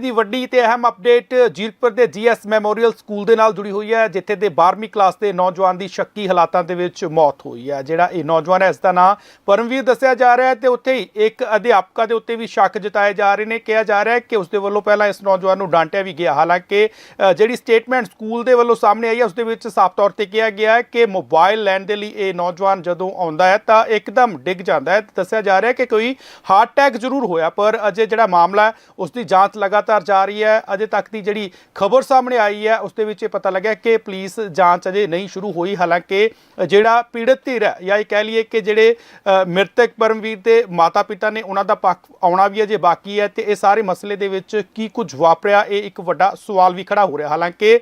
ਦੀ ਵੱਡੀ ਤੇ ਅਹਿਮ ਅਪਡੇਟ ਜੀਰਕਪੁਰ ਦੇ ਜੀਐਸ ਮੈਮੋਰੀਅਲ ਸਕੂਲ ਦੇ ਨਾਲ ਜੁੜੀ ਹੋਈ ਹੈ, ਜਿੱਥੇ ਦੇ 12ਵੀਂ ਕਲਾਸ ਦੇ ਨੌਜਵਾਨ ਦੀ ਸ਼ੱਕੀ ਹਾਲਾਤਾਂ ਦੇ ਵਿੱਚ ਮੌਤ ਹੋਈ ਹੈ। ਜਿਹੜਾ ਇਹ ਨੌਜਵਾਨ ਹੈ, ਇਸ ਦਾ ਨਾਮ ਪਰਮਵੀਰ ਦੱਸਿਆ ਜਾ ਰਿਹਾ ਹੈ ਤੇ ਉੱਥੇ ਹੀ ਇੱਕ ਅਧਿਆਪਕਾ ਦੇ ਉੱਤੇ ਵੀ ਸ਼ੱਕ ਜਤਾਏ ਜਾ ਰਹੇ ਨੇ। ਕਿਹਾ ਜਾ ਰਿਹਾ ਹੈ ਕਿ ਉਸ ਦੇ ਵੱਲੋਂ ਪਹਿਲਾਂ ਇਸ ਨੌਜਵਾਨ ਨੂੰ ਡਾਂਟਿਆ ਵੀ ਗਿਆ। ਹਾਲਾਂਕਿ ਜਿਹੜੀ ਸਟੇਟਮੈਂਟ ਸਕੂਲ ਦੇ ਵੱਲੋਂ ਸਾਹਮਣੇ ਆਈ ਹੈ, ਉਸ ਦੇ ਵਿੱਚ ਸਾਫ਼ ਤੌਰ ਤੇ ਕਿਹਾ ਗਿਆ ਹੈ ਕਿ ਮੋਬਾਈਲ ਲੈਣ ਦੇ ਲਈ ਇਹ ਨੌਜਵਾਨ ਜਦੋਂ ਆਉਂਦਾ ਹੈ, ਤਾਂ ਇੱਕਦਮ ਡਿੱਗ ਜਾਂਦਾ ਹੈ। ਦੱਸਿਆ ਜਾ ਰਿਹਾ ਹੈ ਕਿ ਕੋਈ ਹਾਰਟ ਅਟੈਕ ਜ਼ਰੂਰ ਹੋਇਆ, ਪਰ ਅਜੇ ਜਿਹੜਾ ਮਾਮਲਾ ਉਸ ਦੀ ਜਾਂਚ ਲਗਾਤਾਰ ਜਾਰੀ ਹੈ। ਅਜੇ ਤੱਕ ਦੀ ਜਿਹੜੀ ਖਬਰ ਸਾਹਮਣੇ ਆਈ ਹੈ, ਉਸ ਦੇ ਵਿੱਚ ਇਹ ਪਤਾ ਲੱਗਿਆ ਕਿ ਪੁਲਿਸ ਜਾਂਚ ਅਜੇ ਨਹੀਂ ਸ਼ੁਰੂ ਹੋਈ। ਹਾਲਾਂਕਿ, ਜਿਹੜਾ ਪੀੜਤ ਧਿਰ ਹੈ, ਜਾਂ ਇਹ ਕਹਿ ਲਈਏ ਕਿ ਜਿਹੜੇ ਮ੍ਰਿਤਕ ਪਰਮਵੀਰ ਦੇ ਮਾਤਾ-ਪਿਤਾ ਨੇ, ਉਹਨਾਂ ਦਾ ਪੱਖ ਆਉਣਾ ਵੀ ਅਜੇ ਬਾਕੀ ਹੈ ਤੇ ਇਹ ਸਾਰੇ ਮਸਲੇ ਦੇ ਵਿੱਚ ਕੀ ਕੁਝ ਵਾਪਰਿਆ, ਇਹ ਇੱਕ ਵੱਡਾ ਸਵਾਲ ਵੀ ਖੜਾ ਹੋ ਰਿਹਾ। ਹਾਲਾਂਕਿ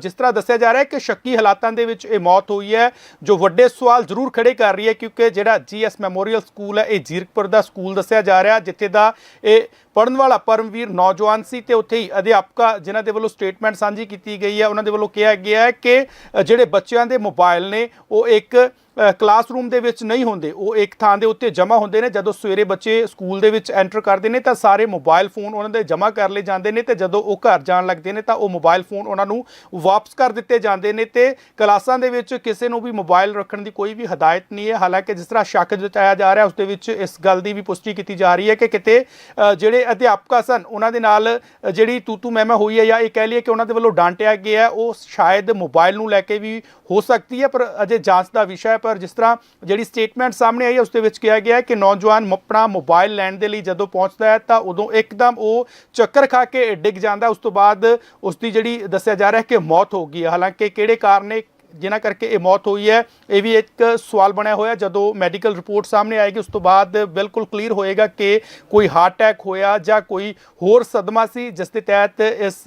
ਜਿਸ ਤਰ੍ਹਾਂ ਦੱਸਿਆ ਜਾ ਰਿਹਾ ਹੈ ਕਿ ਸ਼ੱਕੀ ਹਾਲਾਤਾਂ ਦੇ ਵਿੱਚ ਇਹ ਮੌਤ ਹੋਈ ਹੈ। ਜੋ ਵੱਡੇ ਸਵਾਲ ਜ਼ਰੂਰ ਖੜੇ ਕਰ ਰਹੀ ਹੈ, ਕਿਉਂਕਿ ਜਿਹੜਾ ਜੀਐਸ ਮੈਮੋਰੀਅਲ ਸਕੂਲ ਹੈ, ਇਹ ਜੀਰਕਪੁਰ ਦਾ ਸਕੂਲ ਦੱਸਿਆ ਜਾ ਰਿਹਾ, ਜਿੱਥੇ ਦਾ ਇਹ ਪੜਨ ਵਾਲਾ ਪਰਮਵੀਰ ਨੌਜਵਾਨ ਸੀ ਤੇ ਉੱਥੇ ਹੀ ਅਧਿਆਪਕਾ ਜਿਨ੍ਹਾਂ ਦੇ ਵੱਲੋਂ ਸਟੇਟਮੈਂਟ ਸਾਂਝੀ ਕੀਤੀ ਗਈ ਹੈ, ਉਹਨਾਂ ਦੇ ਵੱਲੋਂ ਕਿਹਾ ਗਿਆ ਹੈ ਕਿ ਜਿਹੜੇ ਬੱਚਿਆਂ ਦੇ ਮੋਬਾਈਲ ਨੇ, ਉਹ ਇੱਕ ਕਲਾਸਰੂਮ ਦੇ ਵਿੱਚ ਨਹੀਂ ਹੁੰਦੇ। ਉਹ ਇੱਕ ਥਾਂ ਦੇ ਉੱਤੇ ਜਮ੍ਹਾਂ ਹੁੰਦੇ ਨੇ। ਜਦੋਂ ਸਵੇਰੇ ਬੱਚੇ ਸਕੂਲ ਦੇ ਵਿੱਚ ਐਂਟਰ ਕਰਦੇ ਨੇ, ਤਾਂ ਸਾਰੇ ਮੋਬਾਈਲ ਫੋਨ ਉਹਨਾਂ ਦੇ ਜਮ੍ਹਾਂ ਕਰ ਲਏ ਜਾਂਦੇ ਨੇ ਤੇ ਜਦੋਂ ਉਹ ਘਰ ਜਾਣ ਲੱਗਦੇ ਨੇ, ਤਾਂ ਉਹ ਮੋਬਾਈਲ ਫੋਨ ਉਹਨਾਂ ਨੂੰ ਵਾਪਸ ਕਰ ਦਿੱਤੇ ਜਾਂਦੇ ਨੇ ਤੇ ਕਲਾਸਾਂ ਦੇ ਵਿੱਚ ਕਿਸੇ ਨੂੰ ਵੀ ਮੋਬਾਈਲ ਰੱਖਣ ਦੀ ਕੋਈ ਵੀ ਹਦਾਇਤ ਨਹੀਂ ਹੈ। ਹਾਲਾਂਕਿ ਜਿਸ ਤਰ੍ਹਾਂ ਸ਼ੱਕ ਜਤਾਇਆ ਜਾ ਰਿਹਾ, ਉਸ ਦੇ ਵਿੱਚ ਇਸ ਗੱਲ ਦੀ ਵੀ ਪੁਸ਼ਟੀ ਕੀਤੀ ਜਾ ਰਹੀ ਹੈ ਕਿ ਕਿਤੇ ਜਿਹੜੇ ਅਧਿਆਪਕਾ ਸਨ, ਉਹਨਾਂ ਦੇ ਨਾਲ ਜਿਹੜੀ ਤੂਤੂ ਮਹਿਮਾ ਹੋਈ ਹੈ ਜਾਂ ਇਹ ਕਹਿ ਲਈਏ ਕਿ ਉਹਨਾਂ ਦੇ ਵੱਲੋਂ ਡਾਂਟਿਆ ਗਿਆ, ਉਹ ਸ਼ਾਇਦ ਮੋਬਾਈਲ ਨੂੰ ਲੈ ਕੇ ਵੀ ਹੋ ਸਕਦੀ ਹੈ, ਪਰ ਅਜੇ ਜਾਂਚ ਦਾ ਵਿਸ਼ਾ ਪਰ ਜਿਸ ਤਰ੍ਹਾਂ ਜਿਹੜੀ ਸਟੇਟਮੈਂਟ ਸਾਹਮਣੇ ਆਈ ਹੈ, ਉਸ ਦੇ ਵਿੱਚ ਕਿਹਾ ਗਿਆ ਹੈ ਕਿ ਨੌਜਵਾਨ ਆਪਣਾ ਮੋਬਾਈਲ ਲੈਣ ਦੇ ਲਈ ਜਦੋਂ ਪਹੁੰਚਦਾ ਹੈ, ਤਾਂ ਉਦੋਂ ਇੱਕਦਮ ਉਹ ਚੱਕਰ ਖਾ ਕੇ ਡਿੱਗ ਜਾਂਦਾ ਉਸ ਤੋਂ ਬਾਅਦ ਉਸ ਦੀ ਜਿਹੜੀ ਦੱਸਿਆ ਜਾ ਰਿਹਾ ਹੈ ਕਿ ਮੌਤ ਹੋ ਗਈ ਹੈ। ਹਾਲਾਂਕਿ ਕਿਹੜੇ ਕਾਰਨ ਨੇ, ਜਿਨ੍ਹਾਂ ਕਰਕੇ ਇਹ ਮੌਤ ਹੋਈ ਹੈ, ਇਹ ਵੀ ਇੱਕ ਸਵਾਲ ਬਣਿਆ ਹੋਇਆ ਜਦੋਂ ਮੈਡੀਕਲ ਰਿਪੋਰਟ ਸਾਹਮਣੇ ਆਏਗੀ, ਉਸ ਤੋਂ ਬਾਅਦ ਬਿਲਕੁਲ ਕਲੀਅਰ ਹੋਏਗਾ ਕਿ ਕੋਈ ਹਾਰਟ ਅਟੈਕ ਹੋਇਆ ਜਾਂ ਕੋਈ ਹੋਰ ਸਦਮਾ ਸੀ, ਜਿਸ ਦੇ ਤਹਿਤ ਇਸ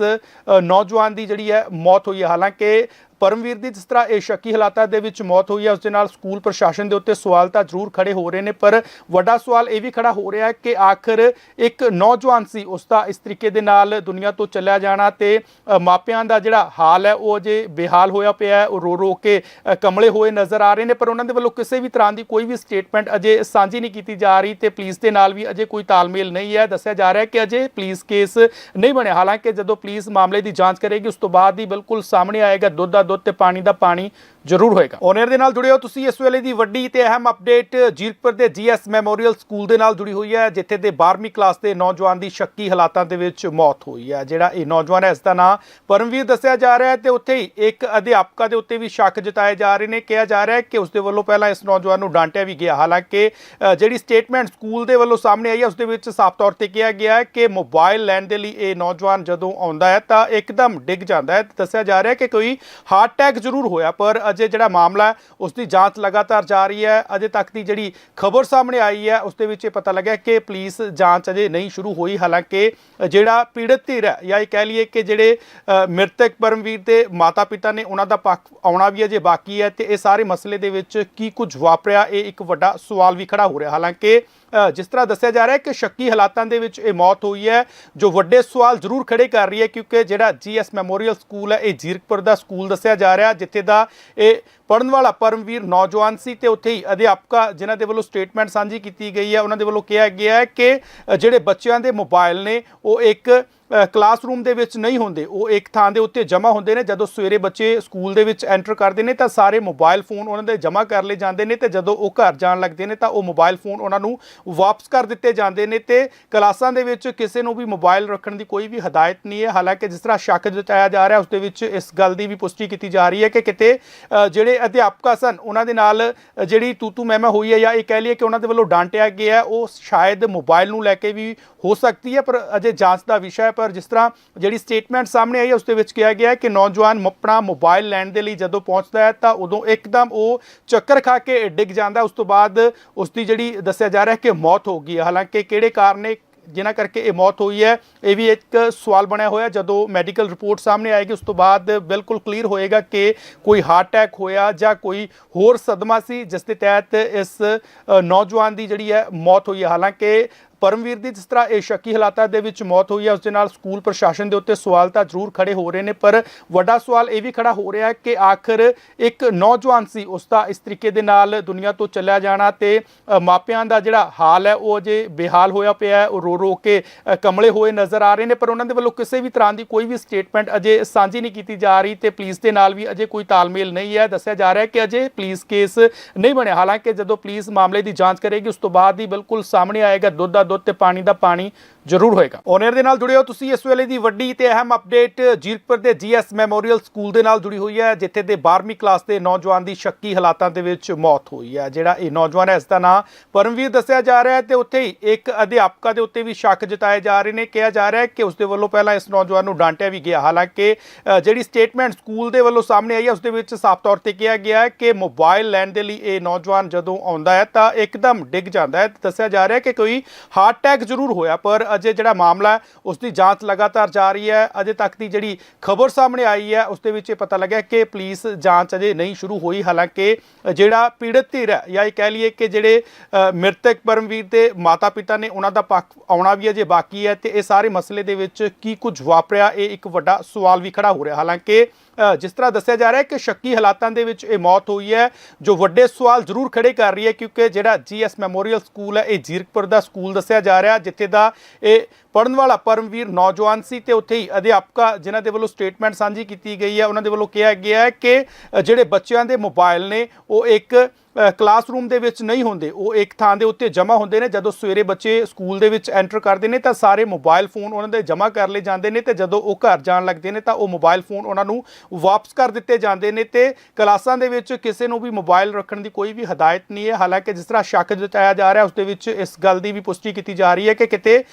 ਨੌਜਵਾਨ ਦੀ ਜਿਹੜੀ ਹੈ ਮੌਤ ਹੋਈ ਹੈ। ਹਾਲਾਂਕਿ ਪਰਮਵੀਰ ਦੀ ਜਿਸ ਤਰ੍ਹਾਂ ਇਹ ਸ਼ੱਕੀ ਹਾਲਾਤਾਂ ਦੇ ਵਿੱਚ ਮੌਤ ਹੋਈ ਹੈ, ਉਸ ਦੇ ਨਾਲ ਸਕੂਲ ਪ੍ਰਸ਼ਾਸਨ ਦੇ ਉੱਤੇ ਸਵਾਲ ਤਾਂ ਜ਼ਰੂਰ ਖੜੇ ਹੋ ਰਹੇ ਨੇ, ਪਰ ਵੱਡਾ ਸਵਾਲ ਇਹ ਵੀ ਖੜਾ ਹੋ ਰਿਹਾ ਹੈ ਕਿ ਆਖਰ ਇੱਕ ਨੌਜਵਾਨ ਸੀ, ਉਸ ਦਾ ਇਸ ਤਰੀਕੇ ਦੇ ਨਾਲ ਦੁਨੀਆ ਤੋਂ ਚੱਲਿਆ ਜਾਣਾ ਤੇ ਮਾਪਿਆਂ ਦਾ ਜਿਹੜਾ ਹਾਲ ਹੈ, ਉਹ ਅਜੇ ਬੇਹਾਲ ਹੋਇਆ ਪਿਆ ਹੈ, ਉਹ ਰੋ ਰੋ ਕੇ ਕਮਲੇ ਹੋਏ ਨਜ਼ਰ ਆ ਰਹੇ ਨੇ, ਪਰ ਉਹਨਾਂ ਦੇ ਵੱਲੋਂ ਕਿਸੇ ਵੀ ਤਰ੍ਹਾਂ ਦੀ ਕੋਈ ਵੀ ਸਟੇਟਮੈਂਟ ਅਜੇ ਸਾਂਝੀ ਨਹੀਂ ਕੀਤੀ ਜਾ ਰਹੀ ਤੇ ਪੁਲਿਸ ਦੇ ਨਾਲ ਵੀ ਅਜੇ ਕੋਈ ਤਾਲਮੇਲ ਨਹੀਂ ਹੈ, ਦੱਸਿਆ ਜਾ ਰਿਹਾ ਹੈ ਕਿ ਅਜੇ ਪੁਲਿਸ ਕੇਸ ਨਹੀਂ ਬਣਿਆ, ਹਾਲਾਂਕਿ ਜਦੋਂ ਪੁਲਿਸ ਮਾਮਲੇ ਦੀ ਜਾਂਚ ਕਰੇਗੀ, ਉਸ ਤੋਂ ਬਾਅਦ ਹੀ ਬਿਲਕੁਲ ਸਾਹਮਣੇ ਆਏਗਾ, ਦੁੱਧ ਦਾ ਦੁੱਧ ਤੇ ਪਾਣੀ ਦਾ ਪਾਣੀ ਜ਼ਰੂਰ ਹੋਏਗਾ। ਓਨਰ ਦੇ ਨਾਲ ਜੁੜੇ ਹੋ ਤੁਸੀਂ ਇਸ ਵੇਲੇ ਦੀ ਵੱਡੀ ਤੇ ਅਹਿਮ ਅਪਡੇਟ ਜੀਰਕਪੁਰ ਦੇ ਜੀਐਸ ਮੈਮੋਰੀਅਲ ਸਕੂਲ ਦੇ ਨਾਲ ਜੁੜੀ ਹੋਈ ਹੈ, ਜਿੱਥੇ ਦੇ 12ਵੀਂ ਕਲਾਸ ਦੇ ਨੌਜਵਾਨ ਦੀ ਸ਼ੱਕੀ ਹਾਲਾਤਾਂ ਦੇ ਵਿੱਚ ਮੌਤ ਹੋਈ ਹੈ। ਜਿਹੜਾ ਇਹ ਨੌਜਵਾਨ ਹੈ, ਇਸ ਦਾ ਨਾਮ ਪਰਮਵੀਰ ਦੱਸਿਆ ਜਾ ਰਿਹਾ ਹੈ ਤੇ ਉੱਥੇ ਹੀ ਇੱਕ ਅਧਿਆਪਕਾ ਦੇ ਉੱਤੇ ਵੀ ਸ਼ੱਕ ਜਤਾਏ ਜਾ ਰਹੇ ਨੇ। ਕਿਹਾ ਜਾ ਰਿਹਾ ਹੈ ਕਿ ਉਸ ਦੇ ਵੱਲੋਂ ਪਹਿਲਾਂ ਇਸ ਨੌਜਵਾਨ ਨੂੰ ਡਾਂਟਿਆ ਵੀ ਗਿਆ। ਹਾਲਾਂਕਿ ਜਿਹੜੀ ਸਟੇਟਮੈਂਟ ਸਕੂਲ ਦੇ ਵੱਲੋਂ ਸਾਹਮਣੇ ਆਈ ਹੈ, ਉਸ ਦੇ ਵਿੱਚ ਸਾਫ਼ ਤੌਰ ਤੇ ਕਿਹਾ ਗਿਆ ਹੈ ਕਿ ਮੋਬਾਈਲ ਲੈਣ ਦੇ ਲਈ ਇਹ ਨੌਜਵਾਨ ਜਦੋਂ ਆਉਂਦਾ ਹੈ ਤਾਂ ਇੱਕਦਮ ਡਿੱਗ ਜਾਂਦਾ ਹੈ। ਦੱਸਿਆ ਜਾ ਰਿਹਾ ਹੈ ਕਿ ਕੋਈ ਹਾਰਟ ਅਟੈਕ ਜ਼ਰੂਰ ਹੋਇਆ, ਪਰ ਅਜੇ ਜਿਹੜਾ ਮਾਮਲਾ ਹੈ, ਉਸ ਦੀ ਜਾਂਚ ਲਗਾਤਾਰ ਜਾਰੀ ਹੈ। ਅਜੇ ਤੱਕ ਦੀ ਜਿਹੜੀ ਖਬਰ ਸਾਹਮਣੇ ਆਈ ਹੈ, ਉਸ ਦੇ ਵਿੱਚ ਇਹ ਪਤਾ ਲੱਗਿਆ ਕਿ ਪੁਲਿਸ ਜਾਂਚ ਅਜੇ ਨਹੀਂ ਸ਼ੁਰੂ ਹੋਈ। ਹਾਲਾਂਕਿ, ਜਿਹੜਾ ਪੀੜਤ ਧਿਰ ਹੈ, ਜਾਂ ਇਹ ਕਹਿ ਲਈਏ ਕਿ ਜਿਹੜੇ ਮ੍ਰਿਤਕ ਪਰਮਵੀਰ ਦੇ ਮਾਤਾ-ਪਿਤਾ ਨੇ, ਉਹਨਾਂ ਦਾ ਪੱਖ ਆਉਣਾ ਵੀ ਅਜੇ ਬਾਕੀ ਹੈ ਤੇ ਇਹ ਸਾਰੇ ਮਸਲੇ ਦੇ ਵਿੱਚ ਕੀ ਕੁਝ ਵਾਪਰਿਆ, ਇਹ ਇੱਕ ਵੱਡਾ ਸਵਾਲ ਵੀ ਖੜਾ ਹੋ ਰਿਹਾ। ਹਾਲਾਂਕਿ ਜਿਸ ਤਰ੍ਹਾਂ ਦੱਸਿਆ ਜਾ ਰਿਹਾ ਹੈ ਕਿ ਸ਼ੱਕੀ ਹਾਲਾਤਾਂ ਦੇ ਵਿੱਚ ਇਹ ਮੌਤ ਹੋਈ ਹੈ। ਜੋ ਵੱਡੇ ਸਵਾਲ ਜ਼ਰੂਰ ਖੜੇ ਕਰ ਰਹੀ ਹੈ, ਕਿਉਂਕਿ ਜਿਹੜਾ ਜੀਐਸ ਮੈਮੋਰੀਅਲ ਸਕੂਲ ਹੈ, ਇਹ ਜੀਰਕਪੁਰ ਦਾ ਸਕੂਲ ਦੱਸਿਆ ਜਾ ਰਿਹਾ, ਜਿੱਥੇ ਦਾ ਇਹ ਪੜਨ ਵਾਲਾ ਪਰਮਵੀਰ ਨੌਜਵਾਨ ਸੀ ਤੇ ਉੱਥੇ ਹੀ ਅਧਿਆਪਕਾ ਜਿਨ੍ਹਾਂ ਦੇ ਵੱਲੋਂ ਸਟੇਟਮੈਂਟ ਸਾਂਝੀ ਕੀਤੀ ਗਈ ਹੈ, ਉਹਨਾਂ ਦੇ ਵੱਲੋਂ ਕਿਹਾ ਗਿਆ ਹੈ ਕਿ ਜਿਹੜੇ ਬੱਚਿਆਂ ਦੇ ਮੋਬਾਈਲ ਨੇ, ਉਹ ਇੱਕ ਕਲਾਸਰੂਮ ਦੇ ਵਿੱਚ ਨਹੀਂ ਹੁੰਦੇ। ਉਹ ਇੱਕ ਥਾਂ ਦੇ ਉੱਤੇ ਜਮ੍ਹਾਂ ਹੁੰਦੇ ਨੇ। ਜਦੋਂ ਸਵੇਰੇ ਬੱਚੇ ਸਕੂਲ ਦੇ ਵਿੱਚ ਐਂਟਰ ਕਰਦੇ ਨੇ, ਤਾਂ ਸਾਰੇ ਮੋਬਾਈਲ ਫੋਨ ਉਹਨਾਂ ਦੇ ਜਮ੍ਹਾਂ ਕਰ ਲਏ ਜਾਂਦੇ ਨੇ ਤੇ ਜਦੋਂ ਉਹ ਘਰ ਜਾਣ ਲੱਗਦੇ ਨੇ, ਤਾਂ ਉਹ ਮੋਬਾਈਲ ਫੋਨ ਉਹਨਾਂ ਨੂੰ ਵਾਪਸ ਕਰ ਦਿੱਤੇ ਜਾਂਦੇ ਨੇ ਤੇ ਕਲਾਸਾਂ ਦੇ ਵਿੱਚ ਕਿਸੇ ਨੂੰ ਵੀ ਮੋਬਾਈਲ ਰੱਖਣ ਦੀ ਕੋਈ ਵੀ ਹਦਾਇਤ ਨਹੀਂ ਹੈ। ਹਾਲਾਂਕਿ ਜਿਸ ਤਰ੍ਹਾਂ ਸ਼ੱਕ ਜਤਾਇਆ ਜਾ ਰਿਹਾ, ਉਸ ਦੇ ਵਿੱਚ ਇਸ ਗੱਲ ਦੀ ਵੀ ਪੁਸ਼ਟੀ ਕੀਤੀ ਜਾ ਰਹੀ ਹੈ ਕਿ ਕਿਤੇ ਜਿਹੜੇ ਅਧਿਆਪਕਾ ਸਨ, ਉਹਨਾਂ ਦੇ ਨਾਲ ਜਿਹੜੀ ਤੂਤੂ ਮਹਿਮਾ ਹੋਈ ਹੈ ਜਾਂ ਇਹ ਕਹਿ ਲਈਏ ਕਿ ਉਹਨਾਂ ਦੇ ਵੱਲੋਂ ਡਾਂਟਿਆ ਗਿਆ, ਉਹ ਸ਼ਾਇਦ ਮੋਬਾਈਲ ਨੂੰ ਲੈ ਕੇ ਵੀ ਹੋ ਸਕਦੀ ਹੈ, ਪਰ ਅਜੇ ਜਾਂਚ ਦਾ ਵਿਸ਼ਾ ਹੈ। ਪਰ ਜਿਸ ਤਰ੍ਹਾਂ ਜਿਹੜੀ ਸਟੇਟਮੈਂਟ ਸਾਹਮਣੇ ਆਈ ਹੈ, ਉਸ ਦੇ ਵਿੱਚ ਕਿਹਾ ਗਿਆ ਹੈ ਕਿ ਨੌਜਵਾਨ ਆਪਣਾ ਮੋਬਾਈਲ ਲੈਣ ਦੇ ਲਈ ਜਦੋਂ ਪਹੁੰਚਦਾ ਹੈ, ਤਾਂ ਉਦੋਂ ਇੱਕਦਮ ਉਹ ਚੱਕਰ ਖਾ ਕੇ ਡਿੱਗ ਜਾਂਦਾ ਉਸ ਤੋਂ ਬਾਅਦ ਉਸ ਦੀ ਜਿਹੜੀ ਦੱਸਿਆ ਜਾ ਰਿਹਾ ਹੈ ਕਿ ਮੌਤ ਹੋ ਗਈ ਹੈ। ਹਾਲਾਂਕਿ ਕਿਹੜੇ ਕਾਰਨ ਨੇ, ਜਿਨ੍ਹਾਂ ਕਰਕੇ ਇਹ ਮੌਤ ਹੋਈ ਹੈ, ਇਹ ਵੀ ਇੱਕ ਸਵਾਲ ਬਣਿਆ ਹੋਇਆ ਜਦੋਂ ਮੈਡੀਕਲ ਰਿਪੋਰਟ ਸਾਹਮਣੇ ਆਏਗੀ, ਉਸ ਤੋਂ ਬਾਅਦ ਬਿਲਕੁਲ ਕਲੀਅਰ ਹੋਏਗਾ ਕਿ ਕੋਈ ਹਾਰਟ ਅਟੈਕ ਹੋਇਆ ਜਾਂ ਕੋਈ ਹੋਰ ਸਦਮਾ ਸੀ, ਜਿਸ ਦੇ ਤਹਿਤ ਇਸ ਨੌਜਵਾਨ ਦੀ ਜਿਹੜੀ ਹੈ ਮੌਤ ਹੋਈ ਹੈ। ਹਾਲਾਂਕਿ ਪਰਮਵੀਰ ਦੀ ਜਿਸ ਤਰ੍ਹਾਂ ਇਹ ਸ਼ੱਕੀ ਹਾਲਾਤਾਂ ਦੇ ਵਿੱਚ ਮੌਤ ਹੋਈ ਹੈ, ਉਸ ਦੇ ਨਾਲ ਸਕੂਲ ਪ੍ਰਸ਼ਾਸਨ ਦੇ ਉੱਤੇ ਸਵਾਲ ਤਾਂ ਜ਼ਰੂਰ ਖੜੇ ਹੋ ਰਹੇ ਨੇ, ਪਰ ਵੱਡਾ ਸਵਾਲ ਇਹ ਵੀ ਖੜਾ ਹੋ ਰਿਹਾ ਹੈ ਕਿ ਆਖਰ ਇੱਕ ਨੌਜਵਾਨ ਸੀ, ਉਸ ਦਾ ਇਸ ਤਰੀਕੇ ਦੇ ਨਾਲ ਦੁਨੀਆ ਤੋਂ ਚੱਲਿਆ ਜਾਣਾ ਤੇ ਮਾਪਿਆਂ ਦਾ ਜਿਹੜਾ ਹਾਲ ਹੈ, ਉਹ ਅਜੇ ਬੇਹਾਲ ਹੋਇਆ ਪਿਆ ਹੈ, ਉਹ ਰੋ ਰੋ ਕੇ ਕਮਲੇ ਹੋਏ ਨਜ਼ਰ ਆ ਰਹੇ ਨੇ, ਪਰ ਉਹਨਾਂ ਦੇ ਵੱਲੋਂ ਕਿਸੇ ਵੀ ਤਰ੍ਹਾਂ ਦੀ ਕੋਈ ਵੀ ਸਟੇਟਮੈਂਟ ਅਜੇ ਸਾਂਝੀ ਨਹੀਂ ਕੀਤੀ ਜਾ ਰਹੀ ਤੇ ਪੁਲਿਸ ਦੇ ਨਾਲ ਵੀ ਅਜੇ ਕੋਈ ਤਾਲਮੇਲ ਨਹੀਂ ਹੈ। ਦੱਸਿਆ ਜਾ ਰਿਹਾ ਹੈ ਕਿ ਅਜੇ ਪੁਲਿਸ ਕੇਸ ਨਹੀਂ ਬਣਿਆ, ਹਾਲਾਂਕਿ ਜਦੋਂ ਪੁਲਿਸ ਮਾਮਲੇ ਦੀ ਜਾਂਚ ਕਰੇਗੀ, ਉਸ ਤੋਂ ਬਾਅਦ ਹੀ ਬਿਲਕੁਲ ਸਾਹਮਣੇ ਆਏਗਾ, ਦੁੱਧ ਦਾ ਦੁੱਧ ਤੇ ਪਾਣੀ ਦਾ ਪਾਣੀ ਜ਼ਰੂਰ ਹੋਏਗਾ। ਓਨਰ ਦੇ ਨਾਲ ਜੁੜੇ ਹੋ ਤੁਸੀਂ ਇਸ ਵੇਲੇ ਦੀ ਵੱਡੀ ਤੇ ਅਹਿਮ ਅਪਡੇਟ ਜੀਰਕਪੁਰ ਦੇ ਜੀਐਸ ਮੈਮੋਰੀਅਲ ਸਕੂਲ ਦੇ ਨਾਲ ਜੁੜੀ ਹੋਈ ਹੈ, ਜਿੱਥੇ ਦੇ 12ਵੀਂ ਕਲਾਸ ਦੇ ਨੌਜਵਾਨ ਦੀ ਸ਼ੱਕੀ ਹਾਲਾਤਾਂ ਦੇ ਵਿੱਚ ਮੌਤ ਹੋਈ ਹੈ। ਜਿਹੜਾ ਇਹ ਨੌਜਵਾਨ ਹੈ, ਇਸ ਦਾ ਨਾਮ ਪਰਮਵੀਰ ਦੱਸਿਆ ਜਾ ਰਿਹਾ ਹੈ ਤੇ ਉੱਥੇ ਹੀ ਇੱਕ ਅਧਿਆਪਕਾ ਦੇ ਉੱਤੇ ਵੀ ਸ਼ੱਕ ਜਤਾਏ ਜਾ ਰਹੇ ਨੇ। ਕਿਹਾ ਜਾ ਰਿਹਾ ਹੈ ਕਿ ਉਸ ਦੇ ਵੱਲੋਂ ਪਹਿਲਾਂ ਇਸ ਨੌਜਵਾਨ ਨੂੰ ਡਾਂਟਿਆ ਵੀ ਗਿਆ। ਹਾਲਾਂਕਿ ਜਿਹੜੀ ਸਟੇਟਮੈਂਟ ਸਕੂਲ ਦੇ ਵੱਲੋਂ ਸਾਹਮਣੇ ਆਈ ਹੈ ਉਸ ਦੇ ਵਿੱਚ ਸਾਫ਼ ਤੌਰ ਤੇ ਕਿਹਾ ਗਿਆ ਹੈ ਕਿ ਮੋਬਾਈਲ ਲੈਣ ਦੇ ਲਈ ਇਹ ਨੌਜਵਾਨ ਜਦੋਂ ਆਉਂਦਾ ਹੈ ਤਾਂ ਇੱਕਦਮ ਡਿੱਗ ਜਾਂਦਾ ਹੈ। ਦੱਸਿਆ ਜਾ ਰਿਹਾ ਹੈ ਕਿ ਕੋਈ ਹਾਰਟ ਅਟੈਕ ਜ਼ਰੂਰ ਹੋਇਆ, ਪਰ ਅਜੇ ਜਿਹੜਾ ਮਾਮਲਾ ਉਸ ਦੀ ਜਾਂਚ ਲਗਾਤਾਰ ਜਾਰੀ ਹੈ। ਅਜੇ ਤੱਕ ਦੀ ਜਿਹੜੀ ਖਬਰ ਸਾਹਮਣੇ ਆਈ ਹੈ, ਉਸ ਦੇ ਵਿੱਚ ਇਹ ਪਤਾ ਲੱਗਿਆ ਕਿ ਪੁਲਿਸ ਜਾਂਚ ਅਜੇ ਨਹੀਂ ਸ਼ੁਰੂ ਹੋਈ। ਹਾਲਾਂਕਿ ਜਿਹੜਾ ਪੀੜਤ ਧਿਰ ਹੈ, ਜਾਂ ਇਹ ਕਹਿ ਲਈਏ ਕਿ ਜਿਹੜੇ ਮ੍ਰਿਤਕ ਪਰਮਵੀਰ ਦੇ ਮਾਤਾ ਪਿਤਾ ਨੇ, ਉਹਨਾਂ ਦਾ ਪੱਖ ਆਉਣਾ ਵੀ ਅਜੇ ਬਾਕੀ ਹੈ ਤੇ ਇਹ ਸਾਰੇ ਮਸਲੇ ਦੇ ਵਿੱਚ ਕੀ ਕੁਝ ਵਾਪਰਿਆ, ਇਹ ਇੱਕ ਵੱਡਾ ਸਵਾਲ ਵੀ ਖੜਾ ਹੋ ਰਿਹਾ। ਹਾਲਾਂਕਿ ਜਿਸ ਤਰ੍ਹਾਂ ਦੱਸਿਆ ਜਾ ਰਿਹਾ ਹੈ ਕਿ ਸ਼ੱਕੀ ਹਾਲਾਤਾਂ ਦੇ ਵਿੱਚ ਇਹ ਮੌਤ ਹੋਈ ਹੈ, ਜੋ ਵੱਡੇ ਸਵਾਲ ਜ਼ਰੂਰ ਖੜੇ ਕਰ ਰਹੀ ਹੈ, ਕਿਉਂਕਿ ਜਿਹੜਾ ਜੀਐਸ ਮੈਮੋਰੀਅਲ ਸਕੂਲ ਹੈ, ਇਹ ਜੀਰਕਪੁਰ ਦਾ ਸਕੂਲ ਦੱਸਿਆ ਜਾ ਰਿਹਾ, ਜਿੱਥੇ ਦਾ ਇਹ ਪੜਨ ਵਾਲਾ ਪਰਮਵੀਰ ਨੌਜਵਾਨ ਸੀ ਤੇ ਉੱਥੇ ਹੀ ਅਧਿਆਪਕਾ, ਜਿਨ੍ਹਾਂ ਦੇ ਵੱਲੋਂ ਸਟੇਟਮੈਂਟ ਸਾਂਝੀ ਕੀਤੀ ਗਈ ਹੈ, ਉਹਨਾਂ ਦੇ ਵੱਲੋਂ ਕਿਹਾ ਗਿਆ ਹੈ ਕਿ ਜਿਹੜੇ ਬੱਚਿਆਂ ਦੇ ਮੋਬਾਈਲ ਨੇ, ਉਹ ਇੱਕ ਕਲਾਸਰੂਮ ਦੇ ਵਿੱਚ ਨਹੀਂ ਹੁੰਦੇ, ਉਹ ਇੱਕ ਥਾਂ ਦੇ ਉੱਤੇ ਜਮ੍ਹਾਂ ਹੁੰਦੇ ਨੇ, ਜਦੋਂ ਸਵੇਰੇ ਬੱਚੇ ਸਕੂਲ ਦੇ ਵਿੱਚ ਐਂਟਰ ਕਰਦੇ ਨੇ, ਤਾਂ ਸਾਰੇ ਮੋਬਾਈਲ ਫੋਨ ਉਹਨਾਂ ਦੇ ਜਮ੍ਹਾਂ ਕਰ ਲਏ ਜਾਂਦੇ ਨੇ, ਤੇ ਜਦੋਂ ਉਹ ਘਰ ਜਾਣ ਲੱਗਦੇ ਨੇ, ਤਾਂ ਉਹ ਮੋਬਾਈਲ ਫੋਨ ਉਹਨਾਂ ਨੂੰ ਵਾਪਸ ਕਰ ਦਿੱਤੇ ਜਾਂਦੇ ਨੇ, ਤੇ ਕਲਾਸਾਂ ਦੇ ਵਿੱਚ ਕਿਸੇ ਨੂੰ ਵੀ ਮੋਬਾਈਲ ਰੱਖਣ ਦੀ ਕੋਈ ਵੀ ਹਦਾਇਤ ਨਹੀਂ ਹੈ। ਹਾਲਾਂਕਿ ਜਿਸ ਤਰ੍ਹਾਂ ਸ਼ੱਕ ਜਤਾਇਆ ਜਾ ਰਿਹਾ, ਉਸ ਦੇ ਵਿੱਚ ਇਸ ਗੱਲ ਦੀ ਵੀ ਪੁਸ਼ਟੀ ਕੀਤੀ ਜਾ ਰਹੀ ਹੈ ਕਿ ਕਿਤੇ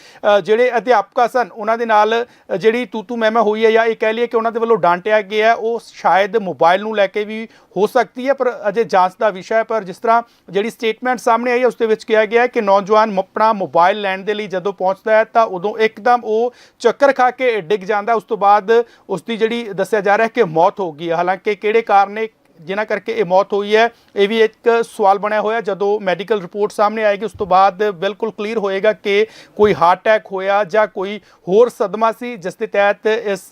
ਜਿਹੜੇ ਅਧਿਆਪਕਾ ਸਨ। ਉਹਨਾਂ ਦੇ ਨਾਲ ਜਿਹੜੀ ਤੂਤੂ ਮਹਿਮਾ ਹੋਈ ਹੈ ਜਾਂ ਇਹ ਕਹਿ ਲਈਏ ਕਿ ਉਹਨਾਂ ਦੇ ਵੱਲੋਂ ਡਾਂਟਿਆ ਗਿਆ ਉਹ ਸ਼ਾਇਦ ਮੋਬਾਈਲ ਨੂੰ ਲੈ ਕੇ ਵੀ ਹੋ ਸਕਦੀ ਹੈ, ਪਰ ਅਜੇ ਜਾਂਚ ਦਾ ਵਿਸ਼ਾ ਹੈ। ਪਰ ਜਿਸ ਤਰ੍ਹਾਂ ਜਿਹੜੀ ਸਟੇਟਮੈਂਟ ਸਾਹਮਣੇ ਆਈ ਹੈ, ਉਸ ਦੇ ਵਿੱਚ ਕਿਹਾ ਗਿਆ ਹੈ ਕਿ ਨੌਜਵਾਨ ਆਪਣਾ ਮੋਬਾਈਲ ਲੈਣ ਦੇ ਲਈ ਜਦੋਂ ਪਹੁੰਚਦਾ ਹੈ, ਤਾਂ ਉਦੋਂ ਇੱਕਦਮ ਉਹ ਚੱਕਰ ਖਾ ਕੇ ਡਿੱਗ ਜਾਂਦਾ ਉਸ ਤੋਂ ਬਾਅਦ ਉਸ ਦੀ ਜਿਹੜੀ ਦੱਸਿਆ ਜਾ ਰਿਹਾ ਹੈ ਕਿ ਮੌਤ ਹੋ ਗਈ ਹੈ। ਹਾਲਾਂਕਿ ਕਿਹੜੇ ਕਾਰਨ ਨੇ ਜਿਨ੍ਹਾਂ ਕਰਕੇ ਇਹ ਮੌਤ ਹੋਈ ਹੈ। ਇਹ ਵੀ ਇੱਕ ਸਵਾਲ ਬਣਿਆ ਹੋਇਆ ਜਦੋਂ ਮੈਡੀਕਲ ਰਿਪੋਰਟ ਸਾਹਮਣੇ ਆਏਗੀ, ਉਸ ਤੋਂ ਬਾਅਦ ਬਿਲਕੁਲ ਕਲੀਅਰ ਹੋਏਗਾ ਕਿ ਕੋਈ ਹਾਰਟ ਅਟੈਕ ਹੋਇਆ ਜਾਂ ਕੋਈ ਹੋਰ ਸਦਮਾ ਸੀ, ਜਿਸ ਦੇ ਤਹਿਤ ਇਸ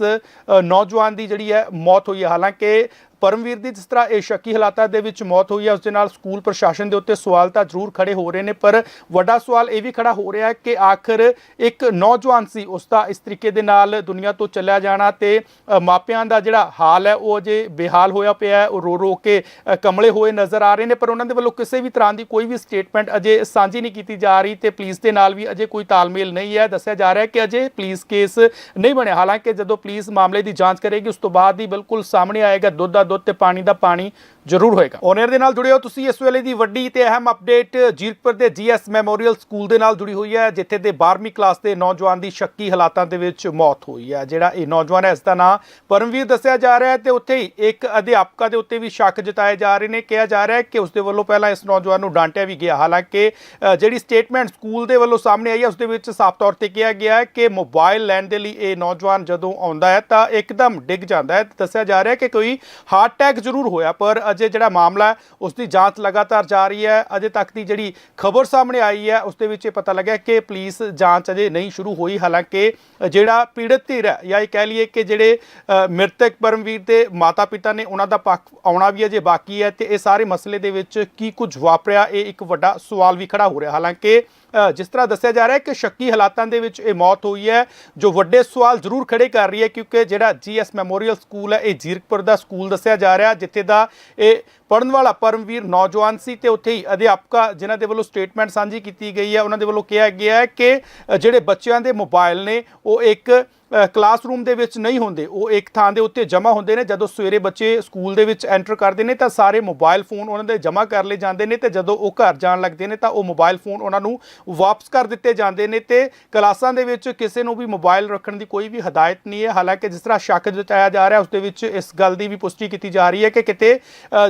ਨੌਜਵਾਨ ਦੀ ਜਿਹੜੀ ਹੈ ਮੌਤ ਹੋਈ ਹੈ। ਹਾਲਾਂਕਿ ਪਰਮਵੀਰ ਦੀ ਜਿਸ ਤਰ੍ਹਾਂ ਇਹ ਸ਼ੱਕੀ ਹਾਲਾਤਾਂ ਦੇ ਵਿੱਚ ਮੌਤ ਹੋਈ ਹੈ ਉਸ ਦੇ ਨਾਲ ਸਕੂਲ ਪ੍ਰਸ਼ਾਸਨ ਦੇ ਉੱਤੇ ਸਵਾਲ ਤਾਂ ਜ਼ਰੂਰ ਖੜੇ ਹੋ ਰਹੇ ਨੇ, ਪਰ ਵੱਡਾ ਸਵਾਲ ਇਹ ਵੀ ਖੜਾ ਹੋ ਰਿਹਾ ਹੈ ਕਿ ਆਖਰ ਇੱਕ ਨੌਜਵਾਨ ਸੀ, ਉਸ ਦਾ ਇਸ ਤਰੀਕੇ ਦੇ ਨਾਲ ਦੁਨੀਆ ਤੋਂ ਚੱਲਿਆ ਜਾਣਾ ਤੇ ਮਾਪਿਆਂ ਦਾ ਜਿਹੜਾ ਹਾਲ ਹੈ, ਉਹ ਅਜੇ ਬੇਹਾਲ ਹੋਇਆ ਪਿਆ ਹੈ, ਉਹ ਰੋ ਰੋ ਕੇ ਕਮਲੇ ਹੋਏ ਨਜ਼ਰ ਆ ਰਹੇ ਨੇ, ਪਰ ਉਹਨਾਂ ਦੇ ਵੱਲੋਂ ਕਿਸੇ ਵੀ ਤਰ੍ਹਾਂ ਦੀ ਕੋਈ ਵੀ ਸਟੇਟਮੈਂਟ ਅਜੇ ਸਾਂਝੀ ਨਹੀਂ ਕੀਤੀ ਜਾ ਰਹੀ ਤੇ ਪੁਲਿਸ ਦੇ ਨਾਲ ਵੀ ਅਜੇ ਕੋਈ ਤਾਲਮੇਲ ਨਹੀਂ ਹੈ, ਦੱਸਿਆ ਜਾ ਰਿਹਾ ਹੈ ਕਿ ਅਜੇ ਪੁਲਿਸ ਕੇਸ ਨਹੀਂ ਬਣਿਆ, ਹਾਲਾਂਕਿ ਜਦੋਂ ਪੁਲਿਸ ਮਾਮਲੇ ਦੀ ਜਾਂਚ ਕਰੇਗੀ, ਉਸ ਤੋਂ ਬਾਅਦ ਹੀ ਬਿਲਕੁਲ ਸਾਹਮਣੇ ਆਏਗਾ, ਦੁੱਧ ਦਾ ਦੁੱਧ ਤੇ ਪਾਣੀ ਦਾ ਪਾਣੀ ਜ਼ਰੂਰ ਹੋਏਗਾ। ਓਨਰ ਦੇ ਨਾਲ ਜੁੜੇ ਹੋ ਤੁਸੀਂ ਇਸ ਵੇਲੇ ਦੀ ਵੱਡੀ ਤੇ ਅਹਿਮ ਅਪਡੇਟ ਜੀਰਕਪੁਰ ਦੇ ਜੀਐਸ ਮੈਮੋਰੀਅਲ ਸਕੂਲ ਦੇ ਨਾਲ ਜੁੜੀ ਹੋਈ ਹੈ, ਜਿੱਥੇ ਦੇ 12ਵੀਂ ਕਲਾਸ ਦੇ ਨੌਜਵਾਨ ਦੀ ਸ਼ੱਕੀ ਹਾਲਾਤਾਂ ਦੇ ਵਿੱਚ ਮੌਤ ਹੋਈ ਹੈ। ਜਿਹੜਾ ਇਹ ਨੌਜਵਾਨ ਹੈ, ਇਸ ਦਾ ਨਾਮ ਪਰਮਵੀਰ ਦੱਸਿਆ ਜਾ ਰਿਹਾ ਹੈ ਤੇ ਉੱਥੇ ਹੀ ਇੱਕ ਅਧਿਆਪਕਾ ਦੇ ਉੱਤੇ ਵੀ ਸ਼ੱਕ ਜਤਾਏ ਜਾ ਰਹੇ ਨੇ। ਕਿਹਾ ਜਾ ਰਿਹਾ ਹੈ ਕਿ ਉਸ ਦੇ ਵੱਲੋਂ ਪਹਿਲਾਂ ਇਸ ਨੌਜਵਾਨ ਨੂੰ ਡਾਂਟਿਆ ਵੀ ਗਿਆ। ਹਾਲਾਂਕਿ ਜਿਹੜੀ ਸਟੇਟਮੈਂਟ ਸਕੂਲ ਦੇ ਵੱਲੋਂ ਸਾਹਮਣੇ ਆਈ ਹੈ, ਉਸ ਦੇ ਵਿੱਚ ਸਾਫ਼ ਤੌਰ ਤੇ ਕਿਹਾ ਗਿਆ ਹੈ ਕਿ ਮੋਬਾਈਲ ਲੈਣ ਦੇ ਲਈ ਇਹ ਨੌਜਵਾਨ ਜਦੋਂ ਆਉਂਦਾ ਹੈ ਤਾਂ ਇੱਕਦਮ ਡਿੱਗ ਜਾਂਦਾ ਹੈ। ਦੱਸਿਆ ਜਾ ਰਿਹਾ ਹੈ ਕਿ ਕੋਈ ਹਾਰਟ ਅਟੈਕ ਜ਼ਰੂਰ ਹੋਇਆ, ਪਰ ਅਜੇ ਜਿਹੜਾ ਮਾਮਲਾ ਉਸ ਦੀ ਜਾਂਚ ਲਗਾਤਾਰ ਜਾਰੀ ਹੈ। ਅਜੇ ਤੱਕ ਦੀ ਜਿਹੜੀ ਖਬਰ ਸਾਹਮਣੇ ਆਈ ਹੈ, ਉਸ ਦੇ ਵਿੱਚ ਇਹ ਪਤਾ ਲੱਗਿਆ ਕਿ ਪੁਲਿਸ ਜਾਂਚ ਅਜੇ ਨਹੀਂ ਸ਼ੁਰੂ ਹੋਈ। ਹਾਲਾਂਕਿ ਜਿਹੜਾ ਪੀੜਤ ਧਿਰ ਹੈ, ਜਾਂ ਇਹ ਕਹਿ ਲਈਏ ਕਿ ਜਿਹੜੇ ਮ੍ਰਿਤਕ ਪਰਮਵੀਰ ਦੇ ਮਾਤਾ ਪਿਤਾ ਨੇ, ਉਹਨਾਂ ਦਾ ਪੱਖ ਆਉਣਾ ਵੀ ਅਜੇ ਬਾਕੀ ਹੈ ਤੇ ਇਹ ਸਾਰੇ ਮਸਲੇ ਦੇ ਵਿੱਚ ਕੀ ਕੁਝ ਵਾਪਰਿਆ, ਇਹ ਇੱਕ ਵੱਡਾ ਸਵਾਲ ਵੀ ਖੜਾ ਹੋ ਰਿਹਾ। ਹਾਲਾਂਕਿ ਜਿਸ ਤਰ੍ਹਾਂ ਦੱਸਿਆ ਜਾ ਰਿਹਾ ਹੈ ਕਿ ਸ਼ੱਕੀ ਹਾਲਾਤਾਂ ਦੇ ਵਿੱਚ ਇਹ ਮੌਤ ਹੋਈ ਹੈ। ਜੋ ਵੱਡੇ ਸਵਾਲ ਜ਼ਰੂਰ ਖੜੇ ਕਰ ਰਹੀ ਹੈ, ਕਿਉਂਕਿ ਜਿਹੜਾ ਜੀਐਸ ਮੈਮੋਰੀਅਲ ਸਕੂਲ ਹੈ, ਇਹ ਜੀਰਕਪੁਰ ਦਾ ਸਕੂਲ ਦੱਸਿਆ ਜਾ ਰਿਹਾ, ਜਿੱਥੇ ਦਾ ਇਹ ਪੜਨ ਵਾਲਾ ਪਰਮਵੀਰ ਨੌਜਵਾਨ ਸੀ ਤੇ ਉੱਥੇ ਹੀ ਅਧਿਆਪਕਾ ਜਿਨ੍ਹਾਂ ਦੇ ਵੱਲੋਂ ਸਟੇਟਮੈਂਟ ਸਾਂਝੀ ਕੀਤੀ ਗਈ ਹੈ, ਉਹਨਾਂ ਦੇ ਵੱਲੋਂ ਕਿਹਾ ਗਿਆ ਹੈ ਕਿ ਜਿਹੜੇ ਬੱਚਿਆਂ ਦੇ ਮੋਬਾਈਲ ਨੇ, ਉਹ ਇੱਕ ਕਲਾਸਰੂਮ ਦੇ ਵਿੱਚ ਨਹੀਂ ਹੁੰਦੇ, ਉਹ ਇੱਕ ਥਾਂ ਦੇ ਉੱਤੇ ਜਮ੍ਹਾਂ ਹੁੰਦੇ ਨੇ, ਜਦੋਂ ਸਵੇਰੇ ਬੱਚੇ ਸਕੂਲ ਦੇ ਵਿੱਚ ਐਂਟਰ ਕਰਦੇ ਨੇ ਤਾਂ ਸਾਰੇ ਮੋਬਾਈਲ ਫੋਨ ਉਹਨਾਂ ਦੇ ਜਮ੍ਹਾਂ ਕਰ ਲਏ ਜਾਂਦੇ ਨੇ ਤੇ ਜਦੋਂ ਉਹ ਘਰ ਜਾਣ ਲੱਗਦੇ ਨੇ ਤਾਂ ਉਹ ਮੋਬਾਈਲ ਫੋਨ ਉਹਨਾਂ ਨੂੰ ਵਾਪਸ ਕਰ ਦਿੱਤੇ ਜਾਂਦੇ ਨੇ ਤੇ ਕਲਾਸਾਂ ਦੇ ਵਿੱਚ ਕਿਸੇ ਨੂੰ ਵੀ ਮੋਬਾਈਲ ਰੱਖਣ ਦੀ ਕੋਈ ਵੀ ਹਦਾਇਤ ਨਹੀਂ ਹੈ। ਹਾਲਾਂਕਿ ਜਿਸ ਤਰ੍ਹਾਂ ਸ਼ੱਕ ਜਤਾਇਆ ਜਾ ਰਿਹਾ, ਉਸ ਦੇ ਵਿੱਚ ਇਸ ਗੱਲ ਦੀ ਵੀ ਪੁਸ਼ਟੀ ਕੀਤੀ ਜਾ ਰਹੀ ਹੈ ਕਿ ਕਿਤੇ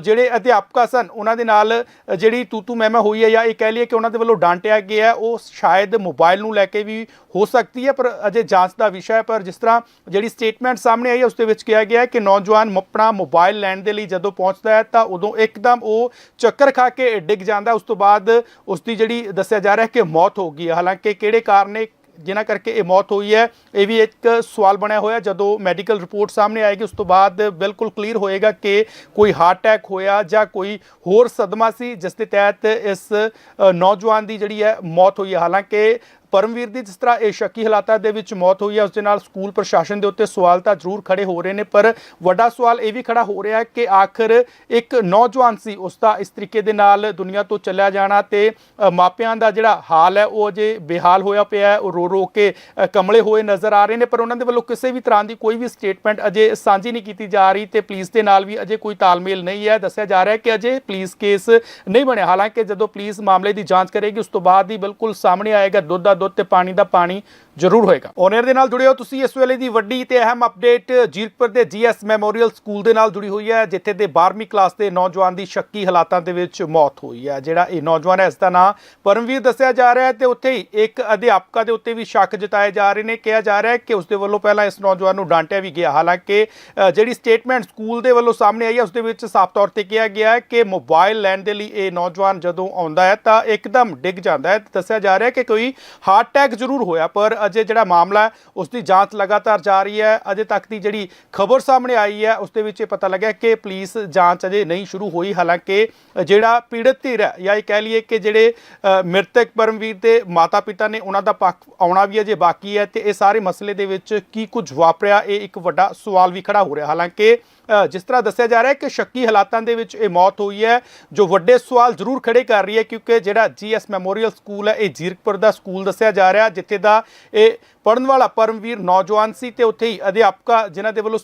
ਜਿਹੜੇ ਜਿਹੜੇ ਅਧਿਆਪਕਾ ਸਨ। ਉਹਨਾਂ ਦੇ ਨਾਲ ਜਿਹੜੀ ਤੂਤੂ ਮਹਿਮਾ ਹੋਈ ਹੈ ਜਾਂ ਇਹ ਕਹਿ ਲਈਏ ਕਿ ਉਹਨਾਂ ਦੇ ਵੱਲੋਂ ਡਾਂਟਿਆ ਗਿਆ ਹੈ, ਉਹ ਸ਼ਾਇਦ ਮੋਬਾਈਲ ਨੂੰ ਲੈ ਕੇ ਵੀ ਹੋ ਸਕਦੀ ਹੈ ਪਰ ਅਜੇ ਜਾਂਚ ਦਾ ਵਿਸ਼ਾ ਹੈ। ਪਰ ਜਿਸ ਤਰ੍ਹਾਂ ਜਿਹੜੀ ਸਟੇਟਮੈਂਟ ਸਾਹਮਣੇ ਆਈ ਹੈ ਉਸ ਦੇ ਵਿੱਚ ਕਿਹਾ ਗਿਆ ਹੈ ਕਿ ਨੌਜਵਾਨ ਆਪਣਾ ਮੋਬਾਈਲ ਲੈਣ ਦੇ ਲਈ ਜਦੋਂ ਪਹੁੰਚਦਾ ਹੈ ਤਾਂ ਉਦੋਂ ਇੱਕਦਮ ਉਹ ਚੱਕਰ ਖਾ ਕੇ ਡਿੱਗ ਜਾਂਦਾ ਉਸ ਤੋਂ ਬਾਅਦ ਉਸ ਦੀ ਜਿਹੜੀ ਦੱਸਿਆ ਜਾ ਰਿਹਾ ਹੈ ਕਿ ਮੌਤ ਹੋ ਗਈ ਹੈ। ਹਾਲਾਂਕਿ ਕਿਹੜੇ ਕਾਰਨ ਨੇ ਜਿਨ੍ਹਾਂ ਕਰਕੇ ਇਹ ਮੌਤ ਹੋਈ ਹੈ। ਇਹ ਵੀ ਇੱਕ ਸਵਾਲ ਬਣਿਆ ਹੋਇਆ ਜਦੋਂ ਮੈਡੀਕਲ ਰਿਪੋਰਟ ਸਾਹਮਣੇ ਆਏਗੀ, ਉਸ ਤੋਂ ਬਾਅਦ ਬਿਲਕੁਲ ਕਲੀਅਰ ਹੋਏਗਾ ਕਿ ਕੋਈ ਹਾਰਟ ਅਟੈਕ ਹੋਇਆ ਜਾਂ ਕੋਈ ਹੋਰ ਸਦਮਾ ਸੀ, ਜਿਸ ਦੇ ਤਹਿਤ ਇਸ ਨੌਜਵਾਨ ਦੀ ਜਿਹੜੀ ਹੈ ਮੌਤ ਹੋਈ ਹੈ। ਹਾਲਾਂਕਿ ਪਰਮਵੀਰ ਦੀ ਜਿਸ ਤਰ੍ਹਾਂ ਇਹ ਸ਼ੱਕੀ ਹਾਲਾਤਾਂ ਦੇ ਵਿੱਚ ਮੌਤ ਹੋਈ ਹੈ, ਉਸ ਦੇ ਨਾਲ ਸਕੂਲ ਪ੍ਰਸ਼ਾਸਨ ਦੇ ਉੱਤੇ ਸਵਾਲ ਤਾਂ ਜ਼ਰੂਰ ਖੜੇ ਹੋ ਰਹੇ ਨੇ, ਪਰ ਵੱਡਾ ਸਵਾਲ ਇਹ ਵੀ ਖੜਾ ਹੋ ਰਿਹਾ ਹੈ ਕਿ ਆਖਰ ਇੱਕ ਨੌਜਵਾਨ ਸੀ, ਉਸ ਦਾ ਇਸ ਤਰੀਕੇ ਦੇ ਨਾਲ ਦੁਨੀਆ ਤੋਂ ਚੱਲਿਆ ਜਾਣਾ ਤੇ ਮਾਪਿਆਂ ਦਾ ਜਿਹੜਾ ਹਾਲ ਹੈ, ਉਹ ਅਜੇ ਬੇਹਾਲ ਹੋਇਆ ਪਿਆ ਹੈ, ਉਹ ਰੋ ਰੋ ਕੇ ਕਮਲੇ ਹੋਏ ਨਜ਼ਰ ਆ ਰਹੇ ਨੇ, ਪਰ ਉਹਨਾਂ ਦੇ ਵੱਲੋਂ ਕਿਸੇ ਵੀ ਤਰ੍ਹਾਂ ਦੀ ਕੋਈ ਵੀ ਸਟੇਟਮੈਂਟ ਅਜੇ ਸਾਂਝੀ ਨਹੀਂ ਕੀਤੀ ਜਾ ਰਹੀ ਤੇ ਪੁਲਿਸ ਦੇ ਨਾਲ ਵੀ ਅਜੇ ਕੋਈ ਤਾਲਮੇਲ ਨਹੀਂ ਹੈ, ਦੱਸਿਆ ਜਾ ਰਿਹਾ ਹੈ ਕਿ ਅਜੇ ਪੁਲਿਸ ਕੇਸ ਨਹੀਂ ਬਣਿਆ। ਹਾਲਾਂਕਿ ਜਦੋਂ ਪੁਲਿਸ ਮਾਮਲੇ ਦੀ ਜਾਂਚ ਕਰੇਗੀ, ਉਸ ਤੋਂ ਬਾਅਦ ਹੀ ਬਿਲਕੁਲ ਸਾਹਮਣੇ ਆਏਗਾ, ਦੁੱਧ ਦਾ ਦੁੱਧ ਤੇ ਪਾਣੀ ਦਾ ਪਾਣੀ ਜ਼ਰੂਰ ਹੋਏਗਾ। ਓਨਰ ਦੇ ਨਾਲ ਜੁੜੇ ਹੋ ਤੁਸੀਂ ਇਸ ਵੇਲੇ ਦੀ ਵੱਡੀ ਤੇ ਅਹਿਮ ਅਪਡੇਟ ਜੀਰਕਪੁਰ ਦੇ ਜੀਐਸ ਮੈਮੋਰੀਅਲ ਸਕੂਲ ਦੇ ਨਾਲ ਜੁੜੀ ਹੋਈ ਹੈ, ਜਿੱਥੇ ਦੇ 12ਵੀਂ ਕਲਾਸ ਦੇ ਨੌਜਵਾਨ ਦੀ ਸ਼ੱਕੀ ਹਾਲਾਤਾਂ ਦੇ ਵਿੱਚ ਮੌਤ ਹੋਈ ਹੈ। ਜਿਹੜਾ ਇਹ ਨੌਜਵਾਨ ਹੈ, ਇਸ ਦਾ ਨਾਮ ਪਰਮਵੀਰ ਦੱਸਿਆ ਜਾ ਰਿਹਾ ਹੈ ਤੇ ਉੱਥੇ ਹੀ ਇੱਕ ਅਧਿਆਪਕਾ ਦੇ ਉੱਤੇ ਵੀ ਸ਼ੱਕ ਜਤਾਏ ਜਾ ਰਹੇ ਨੇ। ਕਿਹਾ ਜਾ ਰਿਹਾ ਹੈ ਕਿ ਉਸ ਦੇ ਵੱਲੋਂ ਪਹਿਲਾਂ ਇਸ ਨੌਜਵਾਨ ਨੂੰ ਡਾਂਟਿਆ ਵੀ ਗਿਆ। ਹਾਲਾਂਕਿ ਜਿਹੜੀ ਸਟੇਟਮੈਂਟ ਸਕੂਲ ਦੇ ਵੱਲੋਂ ਸਾਹਮਣੇ ਆਈ ਹੈ ਉਸ ਦੇ ਵਿੱਚ ਸਾਫ਼ ਤੌਰ ਤੇ ਕਿਹਾ ਗਿਆ ਹੈ ਕਿ ਮੋਬਾਈਲ ਲੈਣ ਦੇ ਲਈ ਇਹ ਨੌਜਵਾਨ ਜਦੋਂ ਆਉਂਦਾ ਹੈ ਤਾਂ ਇੱਕਦਮ ਡਿੱਗ ਜਾਂਦਾ ਹੈ। ਦੱਸਿਆ ਜਾ ਰਿਹਾ ਹੈ ਕਿ ਕੋਈ ਹਾਰਟ ਅਟੈਕ ਜ਼ਰੂਰ ਹੋਇਆ, ਪਰ ਅਜੇ ਜਿਹੜਾ ਮਾਮਲਾ ਹੈ ਉਸ ਦੀ ਜਾਂਚ ਲਗਾਤਾਰ ਜਾਰੀ ਹੈ। ਅਜੇ ਤੱਕ ਦੀ ਜਿਹੜੀ ਖਬਰ ਸਾਹਮਣੇ ਆਈ ਹੈ, ਉਸ ਦੇ ਵਿੱਚ ਇਹ ਪਤਾ ਲੱਗਿਆ ਕਿ ਪੁਲਿਸ ਜਾਂਚ ਅਜੇ ਨਹੀਂ ਸ਼ੁਰੂ ਹੋਈ। ਹਾਲਾਂਕਿ ਜਿਹੜਾ ਪੀੜਤ ਧਿਰ ਹੈ, ਜਾਂ ਇਹ ਕਹਿ ਲਈਏ ਕਿ ਜਿਹੜੇ ਮ੍ਰਿਤਕ ਪਰਮਵੀਰ ਦੇ ਮਾਤਾ ਪਿਤਾ ਨੇ, ਉਹਨਾਂ ਦਾ ਪੱਖ ਆਉਣਾ ਵੀ ਅਜੇ ਬਾਕੀ ਹੈ ਤੇ ਇਹ ਸਾਰੇ ਮਸਲੇ ਦੇ ਵਿੱਚ ਕੀ ਕੁਝ ਵਾਪਰਿਆ, ਇਹ ਇੱਕ ਵੱਡਾ ਸਵਾਲ ਵੀ ਖੜਾ ਹੋ ਰਿਹਾ। ਹਾਲਾਂਕਿ ਜਿਸ ਤਰ੍ਹਾਂ ਦੱਸਿਆ ਜਾ ਰਿਹਾ ਹੈ ਕਿ ਸ਼ੱਕੀ ਹਾਲਾਤਾਂ ਦੇ ਵਿੱਚ ਇਹ ਮੌਤ ਹੋਈ ਹੈ, ਜੋ ਵੱਡੇ ਸਵਾਲ ਜ਼ਰੂਰ ਖੜੇ ਕਰ ਰਹੀ ਹੈ, ਕਿਉਂਕਿ ਜਿਹੜਾ ਜੀਐਸ ਮੈਮੋਰੀਅਲ ਸਕੂਲ ਹੈ, ਇਹ ਜੀਰਕਪੁਰ ਦਾ ਸਕੂਲ ਦੱਸਿਆ ਜਾ ਰਿਹਾ, ਜਿੱਥੇ ਦਾ ਇਹ ਪੜਨ ਵਾਲਾ ਪਰਮਵੀਰ ਨੌਜਵਾਨ ਸੀ ਤੇ ਉੱਥੇ ਹੀ ਅਧਿਆਪਕਾ ਜਿਨ੍ਹਾਂ ਦੇ ਵੱਲੋਂ